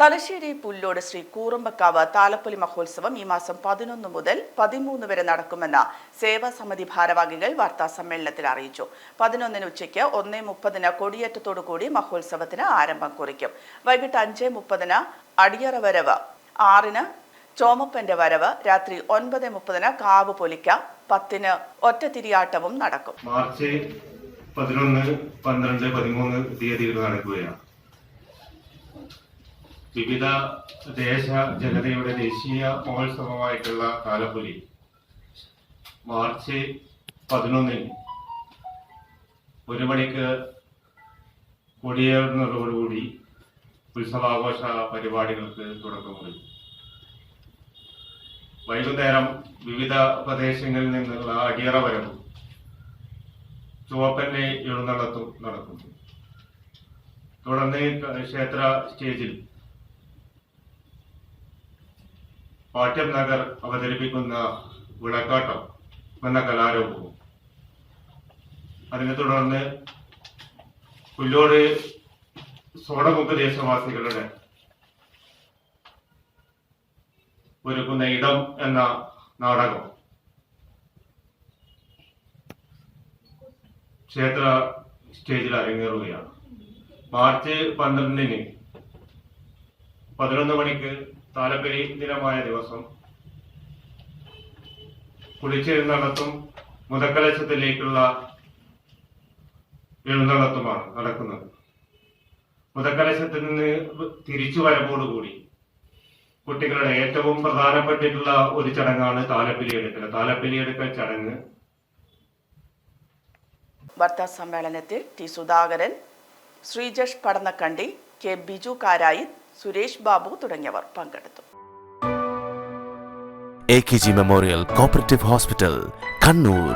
തലശ്ശേരി പുല്ലോട് ശ്രീ കൂറുമ്പക്കാവ് താലപ്പൊലി മഹോത്സവം ഈ മാസം പതിനൊന്ന് മുതൽ പതിമൂന്ന് വരെ നടക്കുമെന്ന് സേവാസമിതി ഭാരവാഹികൾ വാർത്താ സമ്മേളനത്തിൽ അറിയിച്ചു. പതിനൊന്നിന് ഉച്ചയ്ക്ക് ഒന്നേ മുപ്പതിന് കൊടിയേറ്റത്തോടു കൂടി മഹോത്സവത്തിന് ആരംഭം കുറിക്കും. വൈകിട്ട് അഞ്ചേ മുപ്പതിന് അടിയറ വരവ് ആറിന് ചോമപ്പന്റെ വരവ് രാത്രി ഒൻപത് മുപ്പതിന് കാവ് പൊലിക്ക പത്തിന് ഒറ്റത്തിരിയാട്ടവും നടക്കും. മാർച്ച് പതിനൊന്ന് പന്ത്രണ്ട് പതിമൂന്ന് തീയതികൾ നടക്കുകയാണ്. വിവിധ ദേശ ജനതയുടെ ദേശീയ മഹോത്സവമായിട്ടുള്ള താലപ്പൊലി മാർച്ച് പതിനൊന്നിന് ഒരു മണിക്ക് കൊടിയേറുന്നതോടുകൂടി ഉത്സവാഘോഷ പരിപാടികൾക്ക് തുടക്കമായി. വൈകുന്നേരം വിവിധ പ്രദേശങ്ങളിൽ നിന്നുള്ള അടിയറ വരവും ചുവപ്പന്റെ എഴുന്നള്ളത്തും നടക്കുന്നു തുടർന്ന് ക്ഷേത്ര സ്റ്റേജിൽ പാട്യം നഗർ അവതരിപ്പിക്കുന്ന വിളക്കാട്ടം എന്ന കലാരൂപവും. അതിനെ തുടർന്ന് പുല്ലോട് സോണമുഖ ദേശവാസികളുടെ ഒരുക്കുന്ന ഇടം എന്ന നാടകം. ക്ഷേത്ര സ്റ്റേജിൽ അരങ്ങേറുകയാണ്. മാർച്ച് പന്ത്രണ്ടിന് പതിനൊന്ന് മണിക്ക് താലപ്പൊലി ദിനമായ ദിവസം കുളിച്ചെഴുന്നള്ളത്തും മുതക്കലശത്തിലേക്കുള്ള എഴുന്നള്ളത്തുമാണ് നടക്കുന്നത്. മുതക്കലശത്തിൽ നിന്ന് തിരിച്ചു വരവോടുകൂടി കുട്ടികളുടെ ഏറ്റവും പ്രധാനപ്പെട്ടിട്ടുള്ള ഒരു ചടങ്ങാണ് താലപ്പിലി എടുക്കൽ താലപ്പിലി എടുക്കൽ ചടങ്ങ് വാർത്താ സമ്മേളനത്തിൽ ടി സുധാകരൻ ശ്രീജഷ് പടന്നക്കണ്ടി കെ ബിജു കാരായി സുരേഷ് ബാബു തുടങ്ങിയവർ പങ്കെടുത്തു. A K G memorial cooperative hospital Kannur